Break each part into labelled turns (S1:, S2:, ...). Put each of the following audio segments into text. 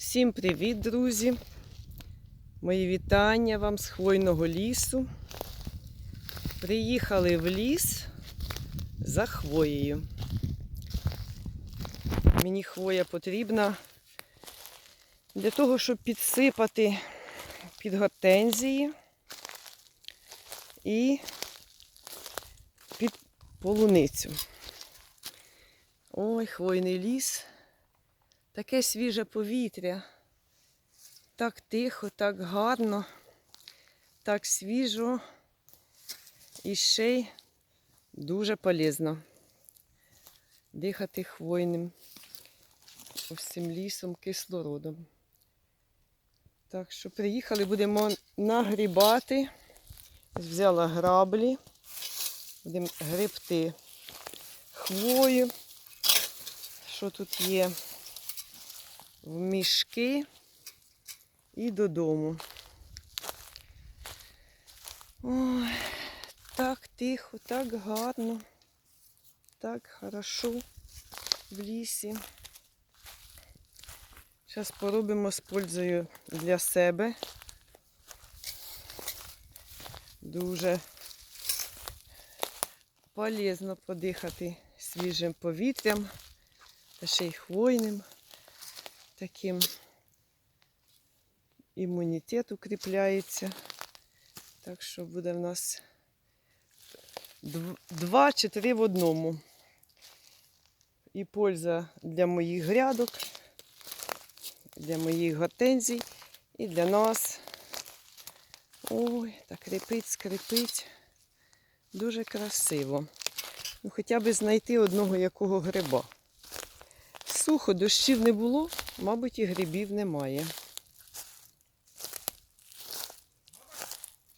S1: Всім привіт, друзі! Мої вітання вам з хвойного лісу. Приїхали в ліс за хвоєю. Мені хвоя потрібна для того, щоб підсипати під гортензії і під полуницю. Ой, хвойний ліс. Таке свіже повітря. Так тихо, так гарно, так свіжо і ще й дуже полезно дихати хвойним ось цим лісом, кислородом. Так що приїхали, будемо нагрібати. Взяла граблі, будемо гребти хвою. Що тут є? В мішки і додому. Ой, так тихо, так гарно, так хорошо в лісі. Зараз поробимо з пользою для себе. Дуже полезно подихати свіжим повітрям та ще й хвойним таким імунітет укріпляється. Так що буде в нас два чи три в одному. І польза для моїх грядок, для моїх гортензій і для нас. Ой, так крепить, скрипить. Дуже красиво. Ну, хоча б знайти одного якого гриба. Сухо, дощів не було, мабуть, і грибів немає.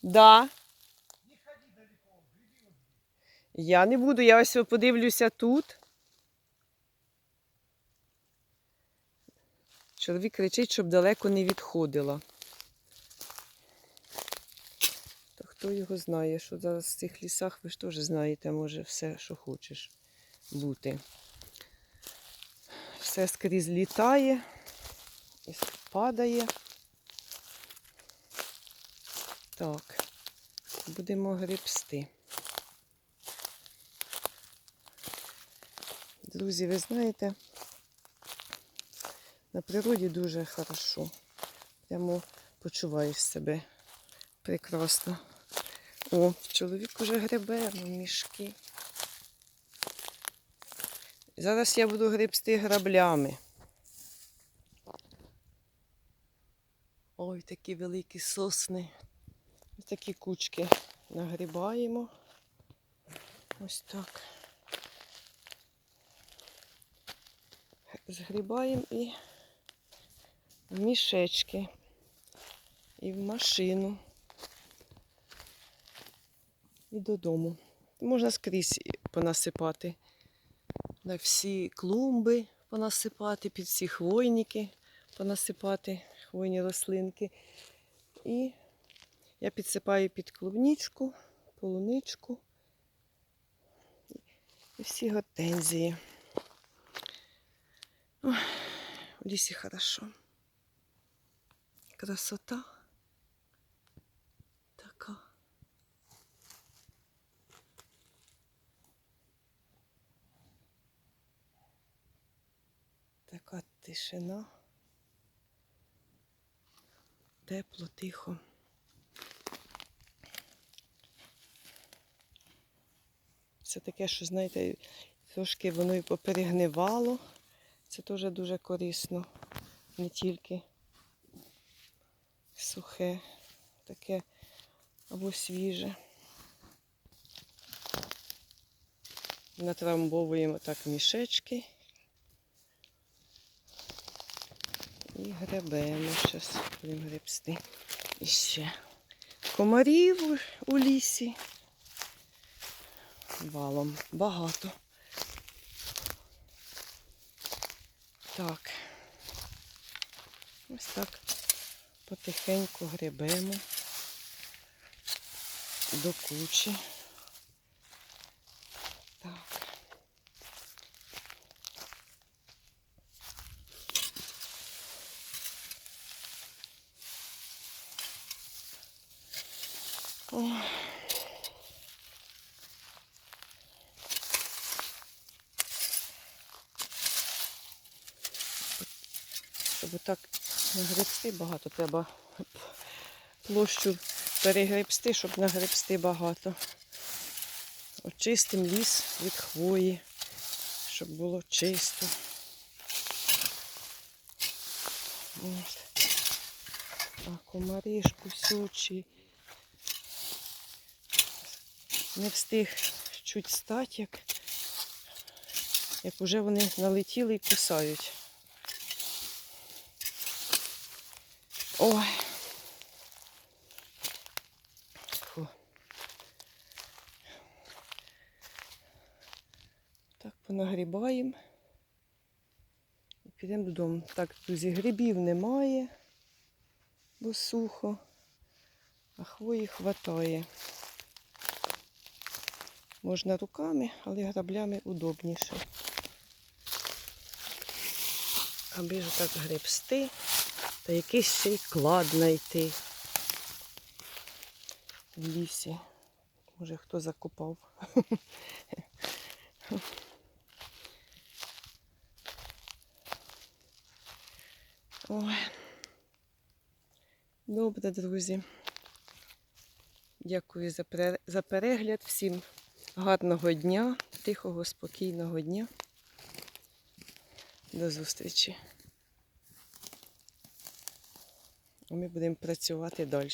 S1: Да. Я не буду, я ось подивлюся тут. Чоловік кричить, щоб далеко не відходила. То хто його знає, що зараз в цих лісах ви ж теж знаєте, може все, що хочеш бути. Все скрізь літає і падає. Так, будемо гребсти. Друзі, ви знаєте, на природі дуже хорошо. Прямо почуваю себе прекрасно. О, чоловік уже гребе в мішки. Зараз я буду гребсти граблями. Ой, такі великі сосни. Ось такі кучки нагрібаємо. Ось так. Згрібаємо і в мішечки, і в машину, і додому. Можна скрізь понасипати на всі клумби понасипати, під всі хвойники понасипати, хвойні рослинки. І я підсипаю під клубничку, полуничку і всі гортензії. В лісі хорошо. Красота тишина. Тепло, тихо. Це таке, що, знаєте, трошки воно і поперегнивало. Це теж дуже корисно. Не тільки сухе, таке або свіже. Натрамбовуємо так мішечки. І гребемо. Зараз будемо гребсти. І ще комарів у лісі. Валом багато. Так. Ось так потихеньку гребемо до кучі. Щоб отак нагребсти багато, треба площу перегребсти, щоб нагребсти багато. Очистим ліс від хвої, щоб було чисто. От. А комарі ж кусючі. Не встиг чуть стать, як, як уже вони налетіли і кусають. Ой. Фу. Так, понагрібаємо. І підемо додому. Так, друзі, грибів немає, бо сухо, а хвої хватає. Можна руками, але граблями удобніше. Аби ж так гребсти, та якийсь ще й клад знайти в лісі. Може хто закопав. Ой. Добре, друзі. Дякую за пере- за перегляд. Всім гарного дня, тихого, спокійного дня. До зустрічі. А Ми будемо працювати далі.